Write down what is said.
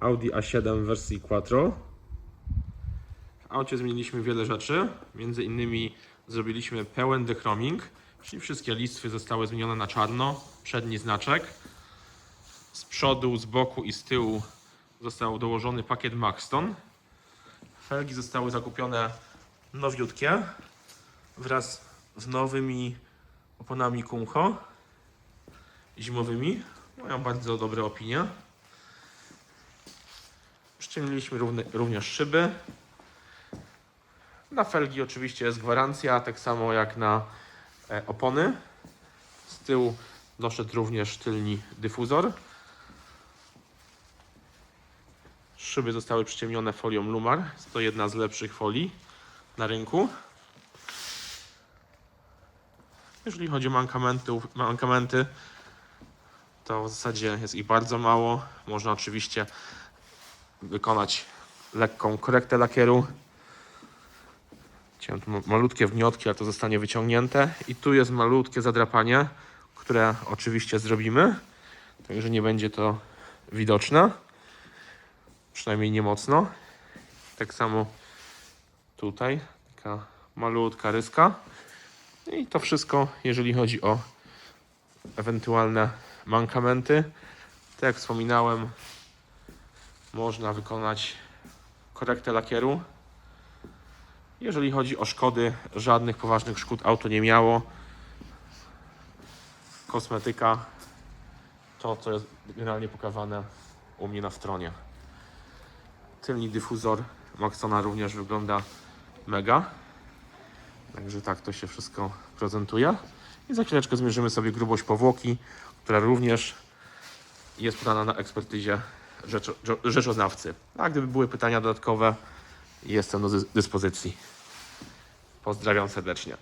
Audi A7 w wersji Quattro. W aucie zmieniliśmy wiele rzeczy. Między innymi zrobiliśmy pełen dechroming, czyli wszystkie listwy zostały zmienione na czarno. Przedni znaczek. Z przodu, z boku i z tyłu został dołożony pakiet Maxton. Felgi zostały zakupione nowiutkie wraz z nowymi oponami Kumho zimowymi. Mają bardzo dobre opinie. Równy, również szyby. Na felgi oczywiście jest gwarancja, tak samo jak na e, opony. Z tyłu doszedł również tylni dyfuzor. Szyby zostały przyciemnione folią Lumar. Jest to jedna z lepszych folii na rynku. Jeżeli chodzi o mankamenty, mankamenty, to w zasadzie jest ich bardzo mało. Można oczywiście wykonać lekką korektę lakieru. Chciałem tu ma- malutkie wniotki, ale to zostanie wyciągnięte. I tu jest malutkie zadrapanie, które oczywiście zrobimy. Także nie będzie to widoczne. Przynajmniej nie mocno. Tak samo tutaj. Taka malutka ryska. I to wszystko, jeżeli chodzi o ewentualne mankamenty. Tak jak wspominałem, można wykonać korektę lakieru. Jeżeli chodzi o szkody, żadnych poważnych szkód auto nie miało. Kosmetyka to, co jest generalnie pokazane u mnie na stronie. Tylny dyfuzor Maxona również wygląda mega. Także tak to się wszystko prezentuje. I za chwileczkę zmierzymy sobie grubość powłoki, która również jest podana na ekspertyzie rzeczo, rzo- rzeczoznawcy. A gdyby były pytania dodatkowe, jestem do dys- dyspozycji. Pozdrawiam serdecznie.